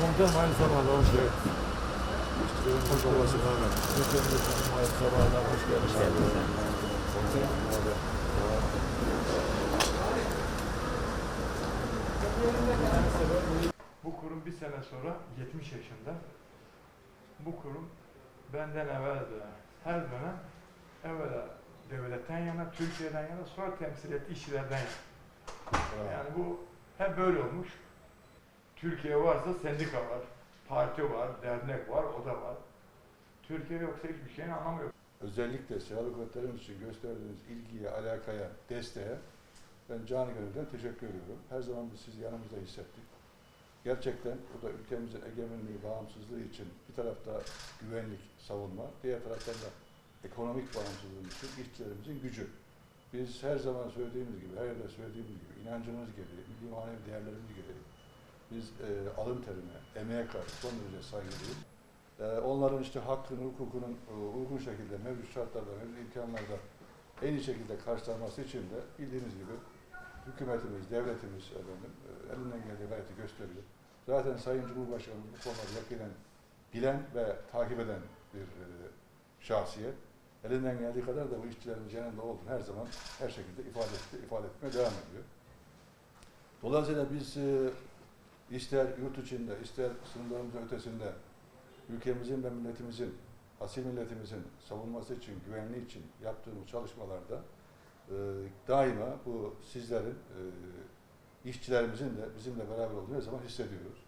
Komutanım aynı zamanda hoş geldiniz. Hoş olması lazım. Hayırlı sabahlar, hoş geldiniz. Komutanım. Bu kurum bir sene sonra 70 yaşında. Bu kurum benden evvel de her dönem evvela devletten yana, Türkiye'den yana, sonra temsil ettiği işçilerden yana. Yani bu hep böyle olmuş. Türkiye varsa sendika var, parti var, dernek var, o da var. Türkiye yoksa hiçbir şeyin anlamı. Özellikle silahlı kuvvetlerimiz için gösterdiğiniz ilgiye, alakaya, desteğe ben canı gönülden teşekkür ediyorum. Her zaman biz sizi yanımızda hissettik. Gerçekten bu da ülkemizin egemenliği, bağımsızlığı için bir tarafta güvenlik, savunma, diğer taraftan da ekonomik bağımsızlığı için işçilerimizin gücü. Biz her zaman söylediğimiz gibi, her yerde söylediğimiz gibi inancımız gereği, milli manevi değerlerimiz gereği biz e, alın terine, emeğe karşı son derece saygılıyız. E, onların işte hakkını, hukukunun e, uygun şekilde mevcut şartlarda, mevcut imkanlarda en iyi şekilde karşılanması için de bildiğiniz gibi hükümetimiz, devletimiz efendim, e, elinden geldiği gayreti gösteriyor. Zaten Sayın Cumhurbaşkanımız bu konuları yakinen bilen ve takip eden bir e, şahsiyet. Elinden geldiği kadar da bu işçilerimizin yanında olduğunu her zaman her şekilde ifade etti, ifade etmeye devam ediyor. Dolayısıyla biz e, ister yurt içinde, ister sınırlarımızın ötesinde ülkemizin ve milletimizin, asil milletimizin savunması için, güvenliği için yaptığımız çalışmalarda e, daima bu sizlerin, e, işçilerimizin de bizimle beraber olduğunu zaman hissediyoruz.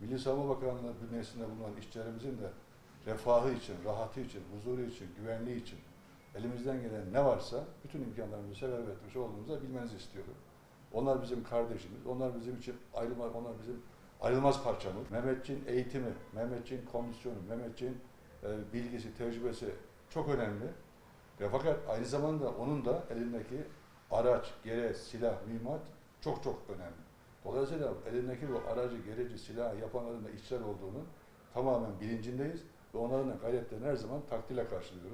Milli Savunma Bakanlığı bünyesinde bulunan işçilerimizin de refahı için, rahatı için, huzuru için, güvenliği için elimizden gelen ne varsa bütün imkanlarımızı sefer etmiş olduğumuzu bilmenizi istiyorum. Onlar bizim kardeşimiz, onlar bizim için ayrılmaz, onlar bizim ayrılmaz parçamız. Mehmetçiğin eğitimi, Mehmetçiğin kondisyonu, Mehmetçiğin e, bilgisi, tecrübesi çok önemli. Ve fakat aynı zamanda onun da elindeki araç, gereç, silah, mühimmat çok çok önemli. Dolayısıyla elindeki bu aracı, gereci, silahı yapanların da işçiler olduğunu tamamen bilincindeyiz ve onların da gayretlerini her zaman takdirle karşılıyoruz.